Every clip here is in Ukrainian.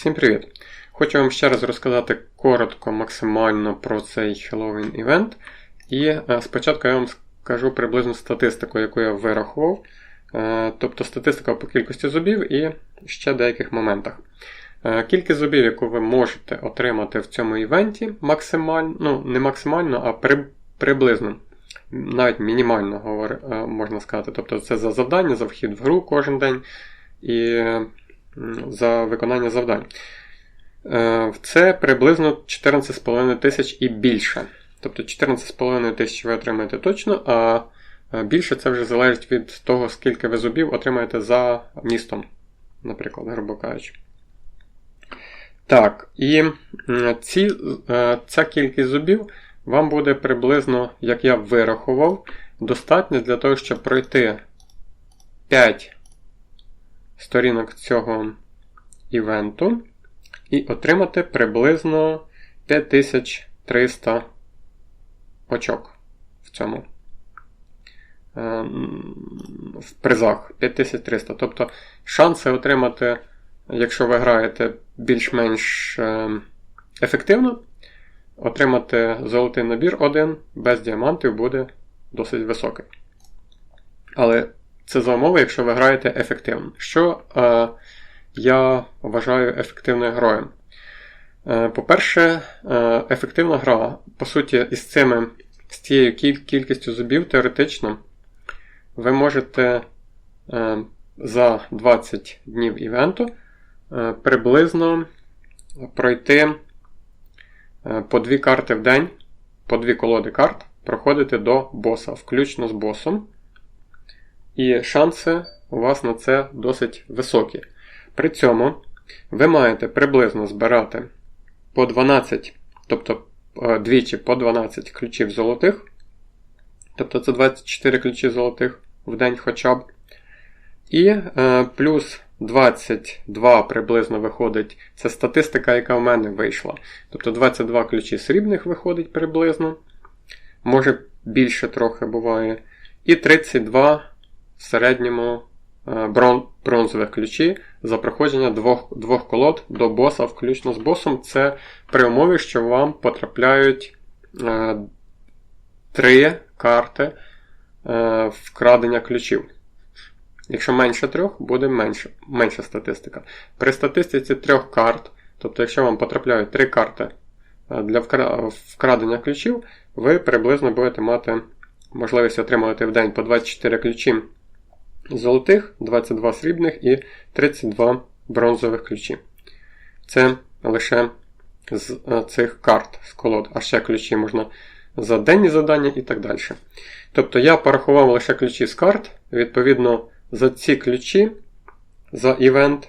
Всім привіт! Хочу вам ще раз розказати коротко, максимально про цей Halloween івент. І е, спочатку я вам скажу приблизну статистику, яку я вирахував. Е, тобто статистика по кількості зубів і ще деяких моментах. Е, кількість зубів, яку ви можете отримати в цьому івенті, максимально, ну, не максимально, а при, приблизно. Навіть мінімально говор, можна сказати. Тобто це за завдання, за вхід в гру кожен день. І за виконання завдань. Е, це приблизно 14,5 тисяч і більше. Тобто 14,5 тисяч ви отримаєте точно, а більше це вже залежить від того, скільки ви зубів отримаєте за містом, наприклад, грубо кажучи. Так, і ці, е, ця кількість зубів вам буде приблизно, як я вирахував, достатньо для того, щоб пройти 5 сторінок цього івенту і отримати приблизно 5300 очок в цьому. Е, в призах 5300. Тобто шанси отримати, якщо ви граєте більш-менш е, ефективно, отримати золотий набір один без діамантів буде досить високий. Але це за умови, якщо ви граєте ефективно. Що е, я вважаю ефективною грою? Е, По-перше, е, ефективна гра, по суті, із цими, з цією кількістю зубів, теоретично, ви можете е, за 20 днів івенту е, приблизно пройти е, по дві карти в день, по дві колоди карт, проходити до боса, включно з босом. І шанси у вас на це досить високі. При цьому ви маєте приблизно збирати по 12, тобто е, двічі по 12 ключів золотих. Тобто це 24 ключі золотих в день хоча б. І е, плюс 22 приблизно виходить. Це статистика, яка в мене вийшла. Тобто 22 ключі срібних виходить приблизно. Може більше трохи буває. І 32 в середньому е, бронзових ключі за проходження двох двох колод до боса, включно з босом. Це при умові, що вам потрапляють е, три карти е, вкрадення ключів. Якщо менше трьох, буде менше, менша статистика. При статистиці трьох карт, тобто, якщо вам потрапляють три карти для вкрадення ключів, ви приблизно будете мати можливість отримувати в день по 24 ключі золотих, 22 срібних і 32 бронзових ключі. Це лише з е, цих карт з колод, а ще ключі можна за денні завдання і так далі. Тобто я порахував лише ключі з карт. Відповідно, за ці ключі за івент.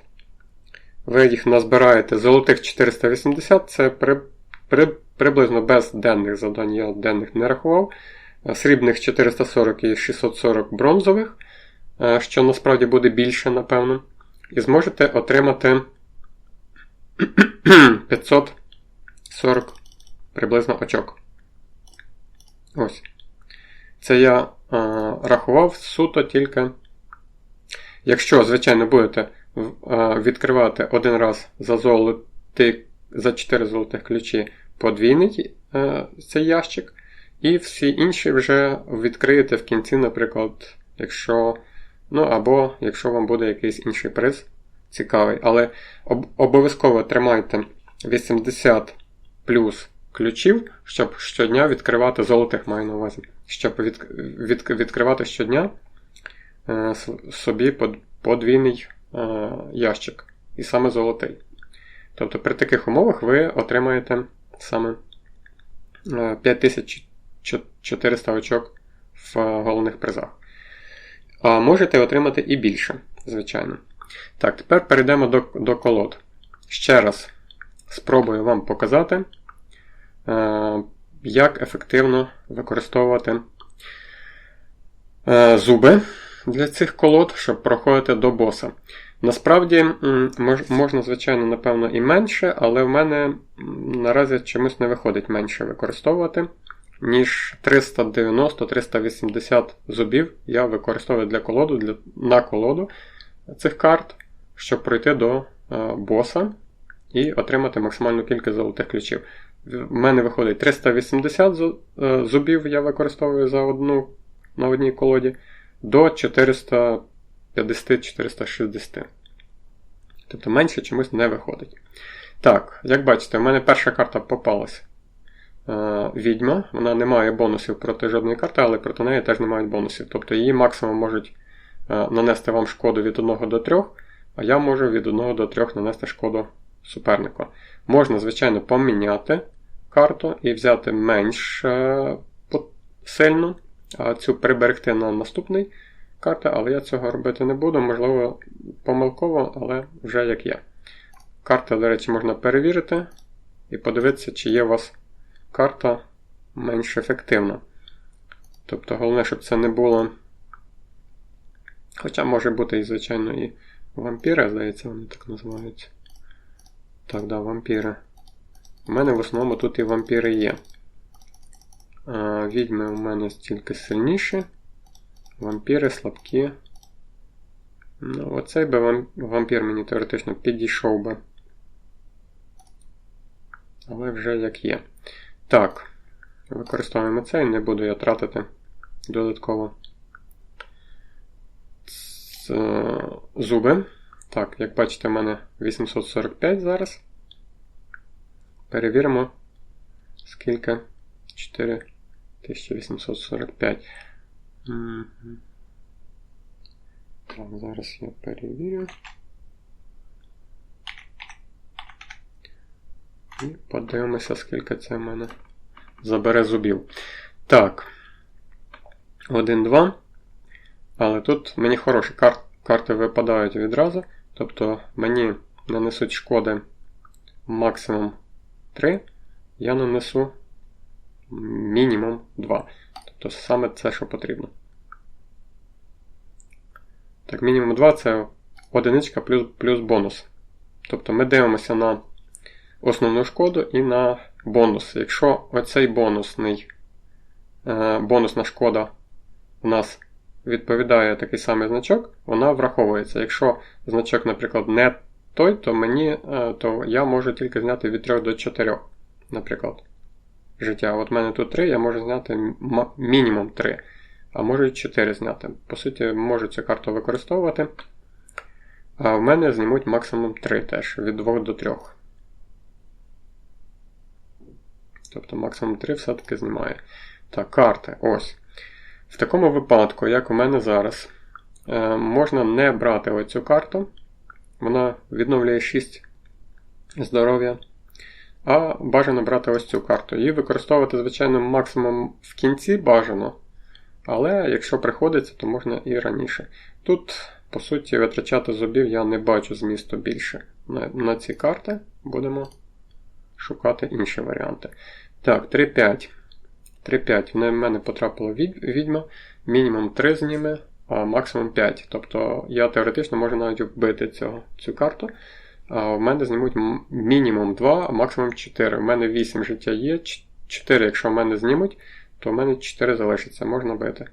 Ви їх назбираєте золотих 480, це при, при, приблизно без денних завдань, я денних не рахував. Срібних 440 і 640 бронзових. Е, що насправді буде більше, напевно. І зможете отримати 540 приблизно очок. Ось. Це я а, е, рахував суто тільки. Якщо, звичайно, будете а, відкривати один раз за золоти, за 4 золотих ключі подвійний а, е, цей ящик, і всі інші вже відкриєте в кінці, наприклад, якщо Ну або якщо вам буде якийсь інший приз цікавий. Але об обов'язково тримайте 80 плюс ключів, щоб щодня відкривати золотих маю на увазі. Щоб від, від, відкривати щодня е, собі под, подвійний е, ящик. І саме золотий. Тобто при таких умовах ви отримаєте саме 5400 е, очок в головних призах. А можете отримати і більше, звичайно. Так, тепер перейдемо до до колод. Ще раз спробую вам показати, е, як ефективно використовувати е, зуби для цих колод, щоб проходити до боса. Насправді, мож, можна, звичайно, напевно, і менше, але в мене наразі чомусь не виходить менше використовувати ніж 390-380 зубів я використовую для колоду, для, на колоду цих карт, щоб пройти до е, боса і отримати максимальну кількість золотих ключів. В мене виходить 380 е, зубів, я використовую за одну на одній колоді, до 450-460. Тобто менше чомусь не виходить. Так, як бачите, в мене перша карта попалась. Е, відьма. Вона не має бонусів проти жодної карти, але проти неї теж не мають бонусів. Тобто її максимум можуть е, нанести вам шкоду від 1 до 3, а я можу від 1 до 3 нанести шкоду супернику. Можна, звичайно, поміняти карту і взяти менш е, сильну, а цю приберегти на наступний карти, але я цього робити не буду, можливо, помилково, але вже як є. Карти, до речі, можна перевірити і подивитися, чи є у вас карта менш ефективна. Тобто, головне, щоб це не було. Хоча може бути і, звичайно, і вампіри, здається, вони так називаються. Так, да, вампіри. У мене в основному тут і вампіри є. А, Відьми у мене стільки сильніші. Вампіри слабкі. Ну, Оцей би вампір мені теоретично підійшов би. Але вже як є. Так, використовуємо цей, не буду я тратити додатково зуби. Так, як бачите, в мене 845 зараз. Перевіримо, скільки 4845. Так, зараз я перевірю. І подивимося, скільки це в мене забере зубів. Так. 1-2. Але тут мені хороші кар карти випадають відразу. Тобто мені нанесуть шкоди максимум 3. Я нанесу мінімум 2. Тобто саме це, що потрібно. Так, мінімум 2 це одиничка плюс плюс бонус. Тобто ми дивимося на основну шкоду і на бонус. Якщо оцей бонусний, е, бонусна шкода у нас відповідає такий самий значок, вона враховується. Якщо значок, наприклад, не той, то мені, е, то я можу тільки зняти від 3 до 4, наприклад, життя. От в мене тут 3, я можу зняти мінімум 3, а можу і 4 зняти. По суті, можу цю карту використовувати. А в мене знімуть максимум 3 теж, від 2 до 3. Тобто максимум 3 все-таки знімає. Так, карти. Ось. В такому випадку, як у мене зараз, е, можна не брати оцю карту. Вона відновлює 6 здоров'я. А бажано брати ось цю карту. Її використовувати, звичайно, максимум в кінці бажано. Але якщо приходиться, то можна і раніше. Тут, по суті, витрачати зубів я не бачу змісту більше. На, на ці карти будемо шукати інші варіанти. Так, 3-5. 3-5. В мене потрапила відьма. Мінімум 3 зніме, а максимум 5. Тобто я теоретично можу навіть вбити цього, цю карту. А в мене знімуть мінімум 2, а максимум 4. У мене 8 життя є. 4, якщо в мене знімуть, то в мене 4 залишиться, можна бити.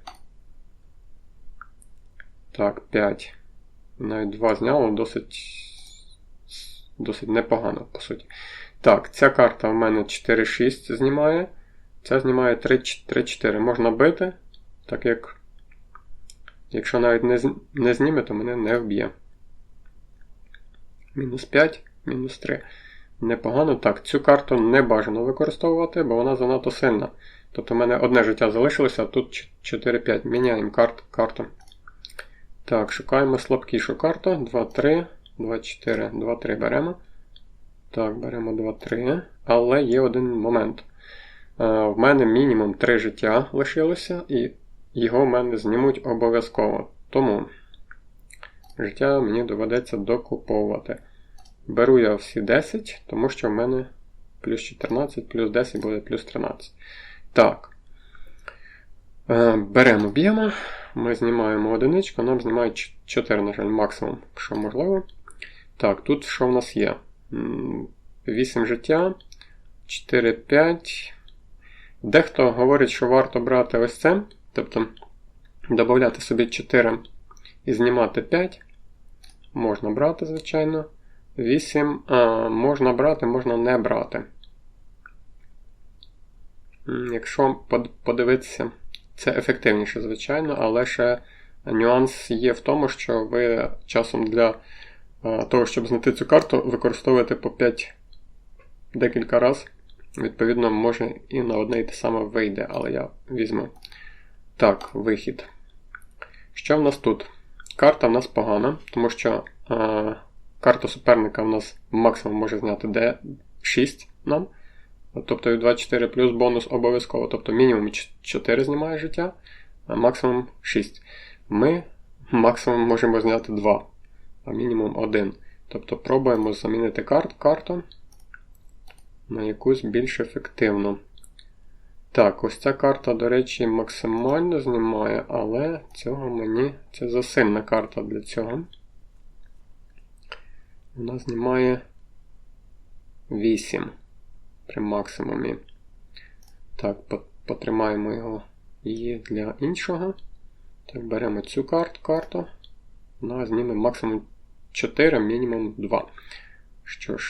Так, 5. Навіть 2 зняло, досить досить непогано, по суті. Так, ця карта в мене 4-6 знімає. Ця знімає 3-4. Можна бити, так як, якщо навіть не не зніме, то мене не вб'є. Мінус 5, мінус 3. Непогано. Так, цю карту не бажано використовувати, бо вона занадто сильна. Тобто в мене одне життя залишилося, а тут 4-5. Міняємо карт, карту. Так, шукаємо слабкішу карту. 2-3, 2-4, 2-3 беремо. Так, беремо 2-3. Але є один момент. В мене мінімум 3 життя лишилося, і його в мене знімуть обов'язково. Тому життя мені доведеться докуповувати. Беру я всі 10, тому що в мене плюс 14, плюс 10 буде плюс 13. Так. Е, беремо б'ємо. Ми знімаємо одиничку, нам знімають 4, на жаль, максимум, що можливо. Так, тут що в нас є? 8 життя, 4, 5. Дехто говорить, що варто брати ось це, тобто додати собі 4 і знімати 5. Можна брати, звичайно. 8 а, можна брати, можна не брати. Якщо подивитися, це ефективніше, звичайно, але ще нюанс є в тому, що ви часом для того, щоб знайти цю карту, використовуєте по 5 декілька разів. Відповідно, може і на одне і те саме вийде, але я візьму. Так, вихід. Що в нас тут? Карта в нас погана, тому що а, карта суперника в нас максимум може зняти D6 нам. Тобто 24 плюс бонус обов'язково. Тобто мінімум 4 знімає життя, а максимум 6. Ми максимум можемо зняти 2, а мінімум 1. Тобто пробуємо замінити карт, карту на якусь більш ефективну. Так, ось ця карта, до речі, максимально знімає, але цього мені. Це засильна карта для цього. Вона знімає 8 при максимумі. Так, потримаємо його її для іншого. Так, беремо цю карту, карту. Вона зніме максимум 4, мінімум 2. Що ж,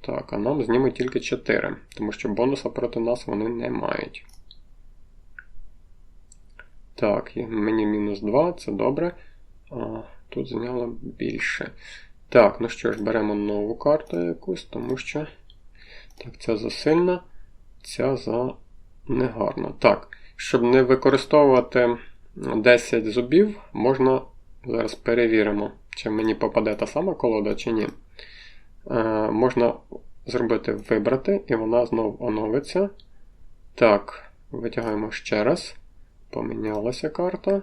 так, а нам зніме тільки 4, тому що бонуса проти нас вони не мають. Так, мені мінус 2, це добре. А, Тут зняло більше. Так, ну що ж, беремо нову карту якусь, тому що. Так, ця засильна, ця за негарна. Так, щоб не використовувати 10 зубів, можна зараз перевіримо, чи мені попаде та сама колода, чи ні. Е, Можна зробити вибрати, і вона знову оновиться. Так, витягаємо ще раз. Помінялася карта.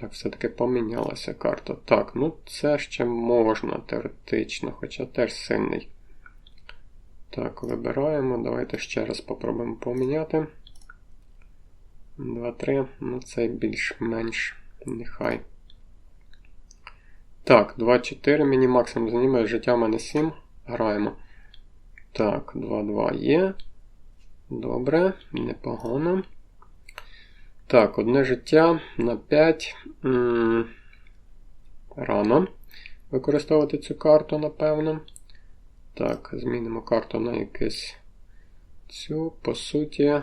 Так, все-таки помінялася карта. Так, ну це ще можна теоретично, хоча теж сильний. Так, вибираємо. Давайте ще раз попробуємо поміняти. 2, 3. Ну, це більш-менш нехай. Так, 2, 4. Мені максимум зніме. Життя в мене 7. Граємо. Так, 2, 2 є. Добре, непогано. Так, одне життя на 5. М -м Рано використовувати цю карту, напевно. Так, змінимо карту на якусь цю, по суті,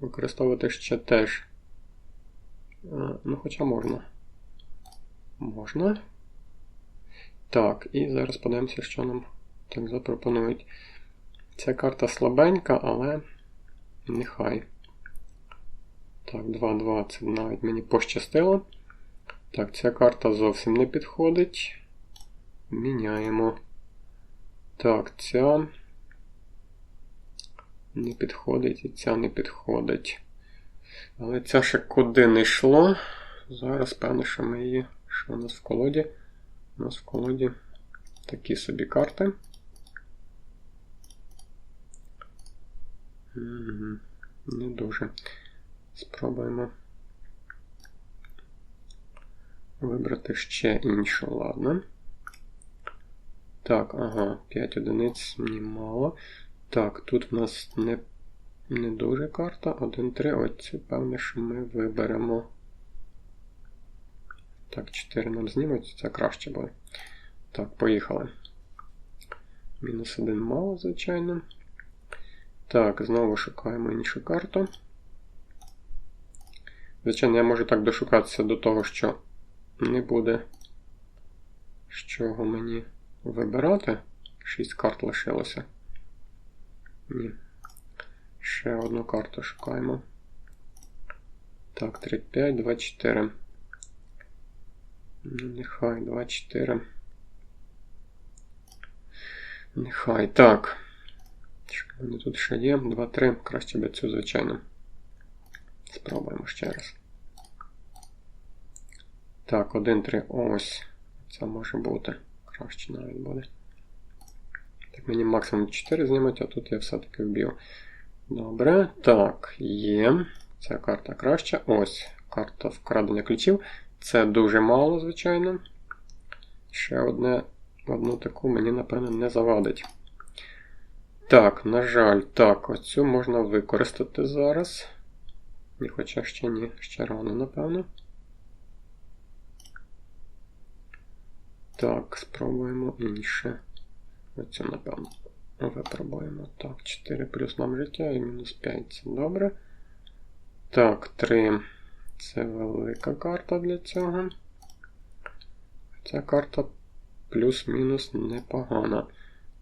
використовувати ще теж. Ну, хоча можна. Можна. Так, і зараз подивимося, що нам так запропонують. Ця карта слабенька, але нехай. Так, 2-2 це навіть мені пощастило. Так, ця карта зовсім не підходить. Міняємо. Так, ця не підходить і ця не підходить. Але ця ще куди не йшло. Зараз, певно, що ми її. Що у нас в колоді? У нас в колоді такі собі карти. Не дуже. Спробуємо вибрати ще іншу, ладно. Так, ага, 5 одиниць мені мало. Так, тут в нас не не дуже карта. 1-3. Оце, певне, що ми виберемо. Так, 4 нам знімуть, це краще буде. Так, поїхали. Мінус 1 мало, звичайно. Так, знову шукаємо іншу карту. Звичайно, я можу так дошукатися до того, що не буде з чого мені вибирати. 6 карт лишилося. Ні. Ще одну карту шукаємо. Так, 3, 5, 2, 4. Нехай 2, 4. Нехай. Так. Що мене тут ще є? 2, 3. Краще би цю, звичайно. Спробуємо ще раз. Так, 1, 3. Ось. Це може бути краще навіть буде. Так, мені максимум 4 знімуть, а тут я все-таки вб'ю. Добре. Так, є. Ця карта краща. Ось, карта вкрадення ключів. Це дуже мало, звичайно. Ще одне, одну таку мені, напевно, не завадить. Так, на жаль, так, оцю можна використати зараз. Ні, хоча ще ні, ще рано, напевно. Так, спробуємо інше. Оцю, напевно, випробуємо. Так, 4 плюс нам життя і мінус 5 це добре. Так, 3. Це велика карта для цього. Ця карта плюс-мінус непогана.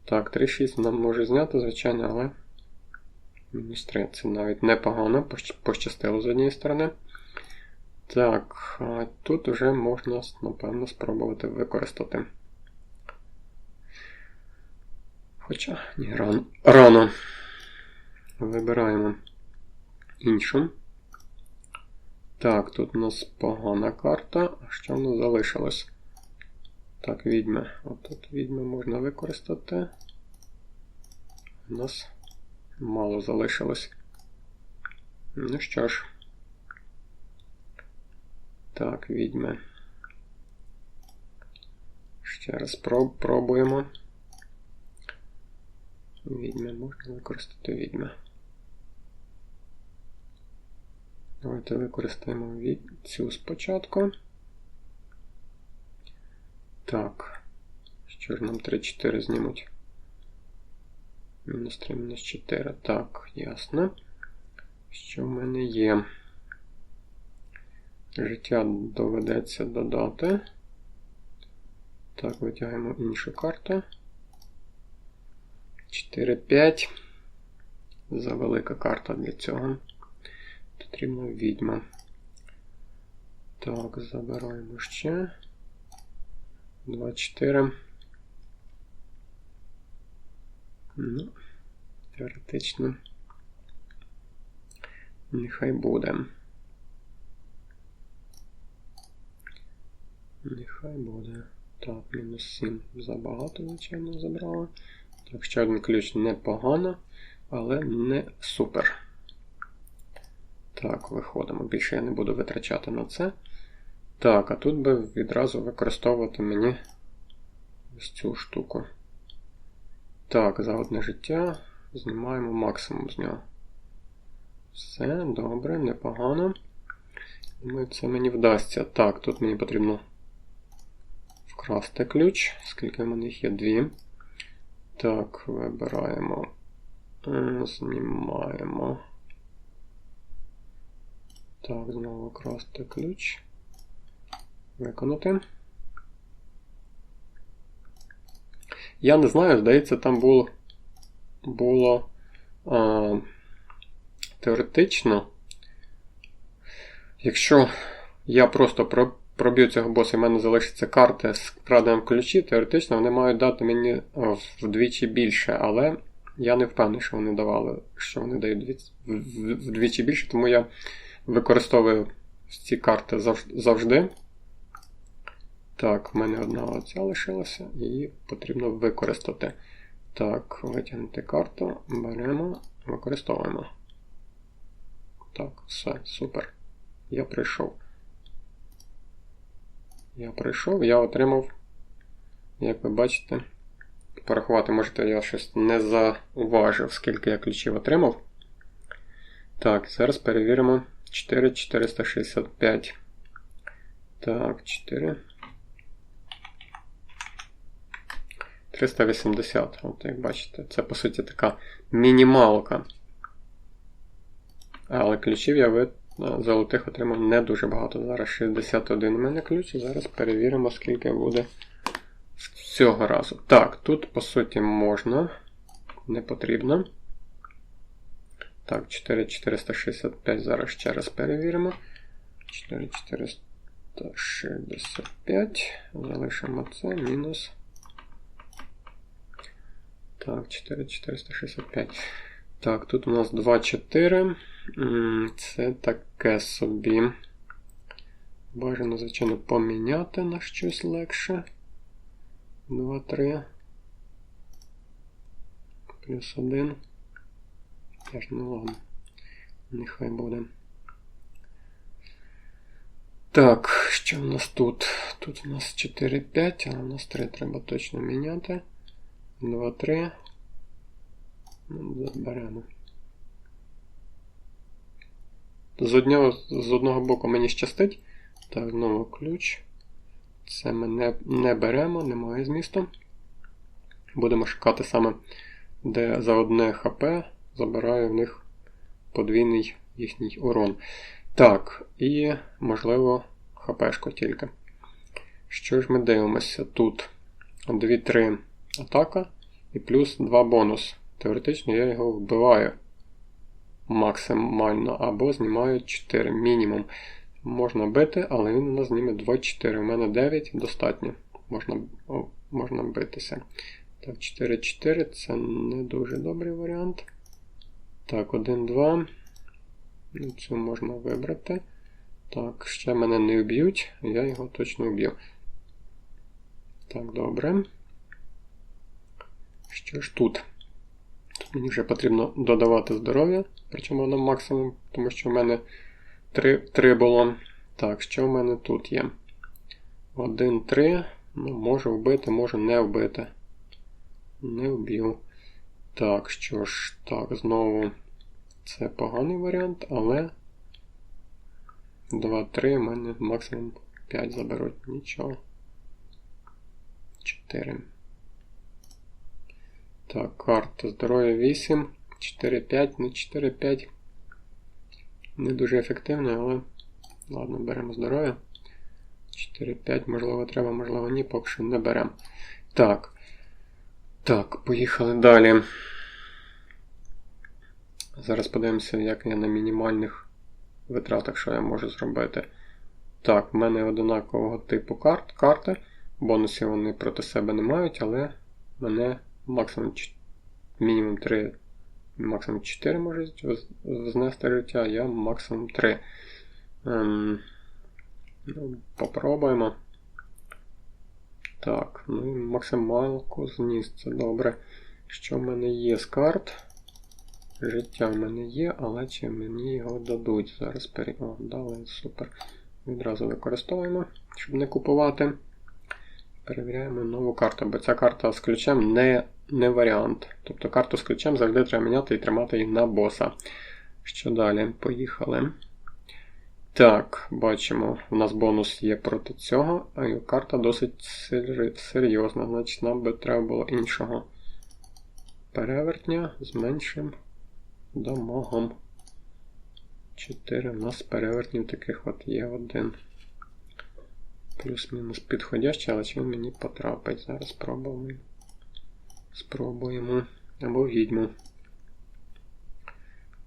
Так, 3,6 нам може зняти, звичайно, але. Мінус 3. Це навіть непогано, пощастило з однієї сторони. Так, тут вже можна, напевно, спробувати використати. Хоча, ні, рано. рано. Вибираємо іншу. Так, тут у нас погана карта. А що в нас залишилось? Так, відьми. Отут відьми можна використати. У нас мало залишилось. Ну що ж. Так, відьми. Ще раз проб, пробуємо. Відьми можна використати відьми. Давайте використаємо цю спочатку. Так. Ж нам 3-4 знімуть? Мінус 3, мінус 4. Так, ясно. Що в мене є? Життя доведеться додати. Так, витягаємо іншу карту. 4-5. Завелика карта для цього. Потрібна відьма. Так, забираємо ще. 2-4. Ну, теоретично. Нехай буде. Нехай буде. Так, мінус 7 забагато, звичайно, забрала. Так, ще один ключ непогано, але не супер. Так, виходимо. Більше я не буду витрачати на це. Так, а тут би відразу використовувати мені ось цю штуку. Так, за одне життя знімаємо максимум з нього. Все, добре, непогано. Думаю, це мені вдасться. Так, тут мені потрібно вкрасти ключ, скільки в мене їх є дві. Так, вибираємо, знімаємо. Так, знову красти ключ. Виконати. Я не знаю, здається, там було було а, теоретично. Якщо я просто проб'ю цього боса і в мене залишиться карта з краденим ключі, теоретично вони мають дати мені вдвічі більше, але я не впевнений, що вони давали, що вони дають вдвічі більше, тому я використовую ці карти завжди. Так, в мене одна оця лишилася, її потрібно використати. Так, витягнути карту, беремо, використовуємо. Так, все, супер. Я прийшов. Я прийшов, я отримав, як ви бачите, порахувати, можете, я щось не зауважив, скільки я ключів отримав. Так, зараз перевіримо 4465. Так, 4. 380. От як бачите, це по суті така мінімалка. Але ключів я ви золотих отримав не дуже багато. Зараз 61 у мене ключ, зараз перевіримо, скільки буде цього разу. Так, тут, по суті, можна, не потрібно. Так, 4465 зараз ще раз перевіримо. 4465. Залишимо це, мінус. Так, 4465. Так, тут у нас 2-4. Це таке собі. Бажано, звичайно, поміняти на щось легше. 2, 3. Плюс 1. Теж ну ладно. Нехай буде. Так, що в нас тут? Тут у нас 4, 5, але у нас 3 треба точно міняти. 2, 3. Ну, заберемо. З одного з одного боку мені щастить. Так, знову ключ. Це ми не, не беремо, немає змісту. Будемо шукати саме, де за одне ХП забираю в них подвійний їхній урон. Так, і, можливо, ХПшку тільки. Що ж ми дивимося? Тут 2-3 атака і плюс 2 бонус. Теоретично я його вбиваю максимально, або знімаю 4 мінімум. Можна бити, але він у нас зніме 2-4. У мене 9 достатньо. Можна о, можна битися. Так, 4-4 це не дуже добрий варіант. Так, 1-2. Ну, цю можна вибрати. Так, ще мене не вб'ють, я його точно вб'ю. Так, добре. Що ж тут? Тут мені вже потрібно додавати здоров'я, причому на максимум, тому що в мене 3 3 було. Так, що в мене тут є? 1, 3. Ну, можу вбити, можу не вбити. Не вб'ю. Так, що ж, так, знову це поганий варіант, але 2, 3 в мене максимум 5 заберуть. Нічого. 4. Так, карта здоров'я 8. 4-5, ну 4-5. Не дуже ефективно, але ладно, беремо здоров'я. 4-5, можливо, треба, можливо, ні, поки що не беремо. Так. Так, поїхали далі. Зараз подивимося, як я на мінімальних витратах, що я можу зробити. Так, в мене одинакового типу карт, карти. Бонусів вони проти себе не мають, але мене максимум мінімум 3, максимум 4 можуть знести життя, я максимум 3. Ем, ну, Попробуємо. Так, ну і максималку зніс, це добре. Що в мене є з карт? Життя в мене є, але чи мені його дадуть? Зараз пере... О, дали, супер. Відразу використовуємо, щоб не купувати. Перевіряємо нову карту, бо ця карта з ключем не не варіант. Тобто карту з ключем завжди треба міняти і тримати її на боса. Що далі? Поїхали. Так, бачимо, у нас бонус є проти цього, а карта досить серйозна, значить нам би треба було іншого перевертня з меншим дамагом. 4 у нас перевертнів таких от є один. Плюс-мінус підходящий, але чи він мені потрапить? Зараз спробуємо. Спробуємо. Або відьму.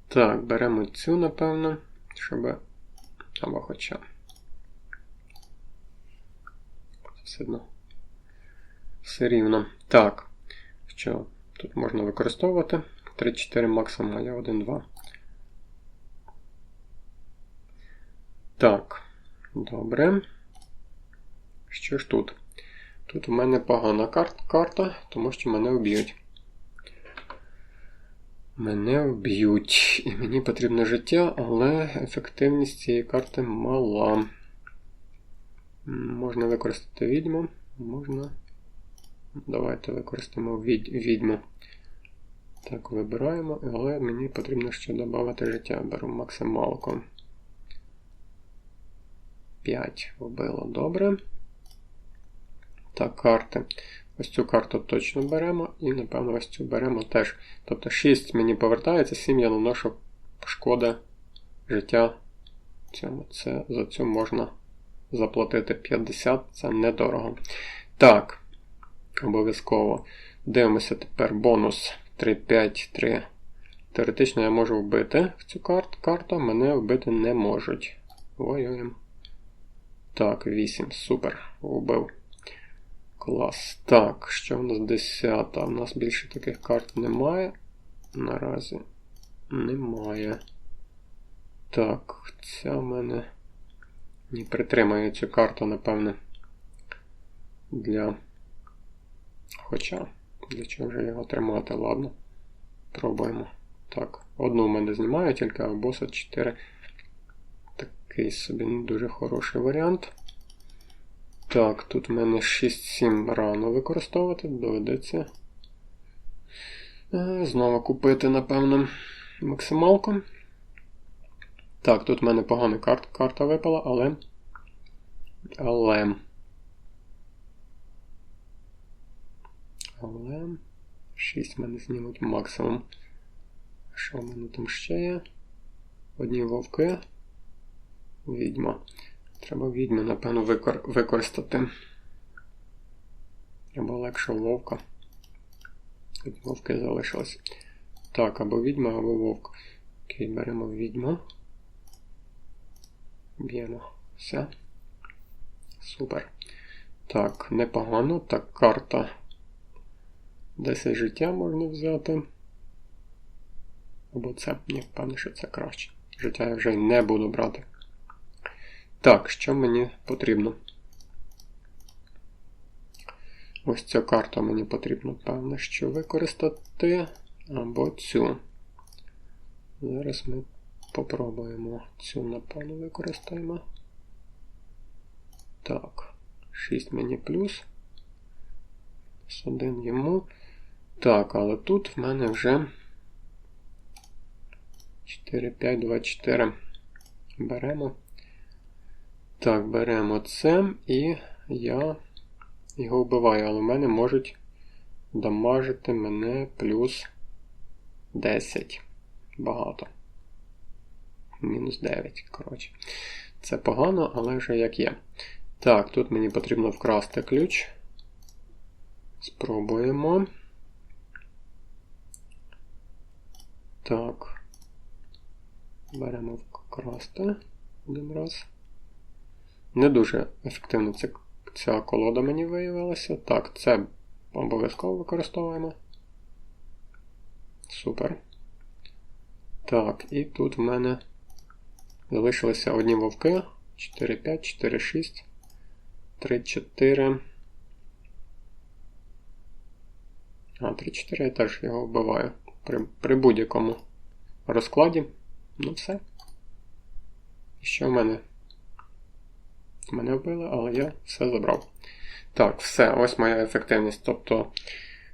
Так, беремо цю, напевно, щоб. Або хоча. Все одно. Все рівно. Так. Що? Тут можна використовувати 3-4 максимум, я 1-2. Так, добре. Що ж тут? Тут у мене погана карта, тому що мене вб'ють. Мене вб'ють. І мені потрібне життя, але ефективність цієї карти мала. Можна використати відьму. Можна. Давайте використаємо від... відьму. Так, вибираємо, але мені потрібно ще додати життя. Беру максималку. 5 вбило добре. Так, карти. Ось цю карту точно беремо, і, напевно, ось цю беремо теж. Тобто 6 мені повертається, 7 я наношу шкода життя. Цьому. Це, За цю можна заплатити 50, це недорого. Так, обов'язково. Дивимося тепер бонус 3, 5, 3. Теоретично я можу вбити в цю карту, карту мене вбити не можуть. Воюємо. Так, 8. Супер. Вбив. Клас. Так, що в нас 10? У нас більше таких карт немає. Наразі немає. Так, ця в мене. Не притримаю цю карту, напевне. Для. Хоча, для чого вже його тримати, ладно. Пробуємо. Так, одну в мене знімаю, тільки боса 4. Такий собі не дуже хороший варіант. Так, тут в мене 6-7 рано використовувати, доведеться. Е, знову купити, напевно, максималку. Так, тут в мене погана карт, карта випала, але. Але. Але. 6 мене знімуть максимум. Що в мене там ще є? Одні вовки. Відьма. Треба відьми, напевно, викор... використати. Або легше вовка. Тут вовки залишились. Так, або відьма, або вовк. Окей, беремо відьму. Б'ємо. Все. Супер. Так, непогано. Так, карта. 10 життя можна взяти. Або це. Ні, певно, що це краще. Життя я вже не буду брати. Так, що мені потрібно? Ось цю карту мені потрібно, певно, що використати. Або цю. Зараз ми попробуємо цю, напевно, використаємо. Так, 6 мені плюс. З один йому. Так, але тут в мене вже 4, 5, 2, 4. Беремо. Так, беремо це і я його вбиваю, але в мене можуть дамажити мене плюс 10. Багато. Мінус 9, коротше. Це погано, але вже як є. Так, тут мені потрібно вкрасти ключ. Спробуємо. Так. Беремо вкрасти один раз. Не дуже ефективно ця, ця колода мені виявилася. Так, це обов'язково використовуємо. Супер. Так, і тут в мене залишилися одні вовки. 4, 5, 4, 6, 3, 4. А, 3, 4 я теж його вбиваю. При, при будь-якому розкладі. Ну все. І що в мене? Мене вбили, але я все забрав. Так, все, ось моя ефективність. Тобто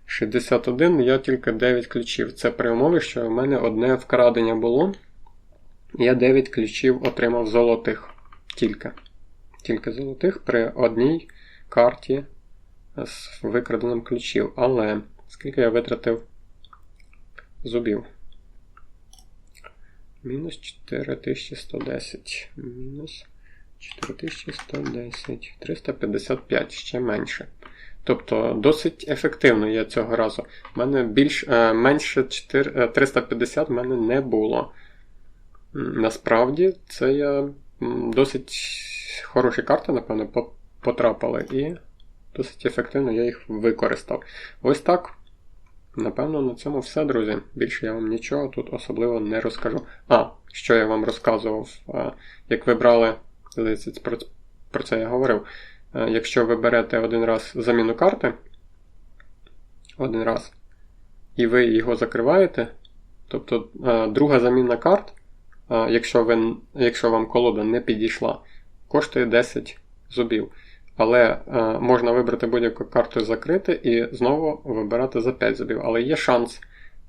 61, я тільки 9 ключів. Це при умові, що в мене одне вкрадення було. Я 9 ключів отримав золотих. Тільки. Тільки золотих при одній карті з викраденим ключів. Але скільки я витратив зубів? Мінус 4110. Мінус 4110. 355, ще менше. Тобто досить ефективно я цього разу. У мене більш, е, менше 4, 350 в мене не було. Насправді, це я досить хороші карти, напевно, потрапили, і досить ефективно я їх використав. Ось так. Напевно, на цьому все, друзі. Більше я вам нічого тут особливо не розкажу. А, що я вам розказував, як ви брали, про, про це я говорив. Якщо ви берете один раз заміну карти, один раз, і ви його закриваєте, тобто друга заміна карт, якщо ви, якщо вам колода не підійшла, коштує 10 зубів. Але е, можна вибрати будь-яку карту закрити і знову вибирати за 5 зубів. Але є шанс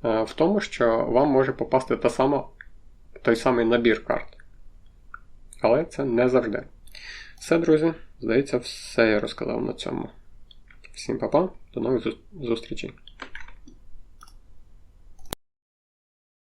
е, в тому, що вам може попасти та сама, той самий набір карт. Але це не завжди. Все, друзі, здається, все я розказав на цьому. Всім па-па, до нових зустрічей!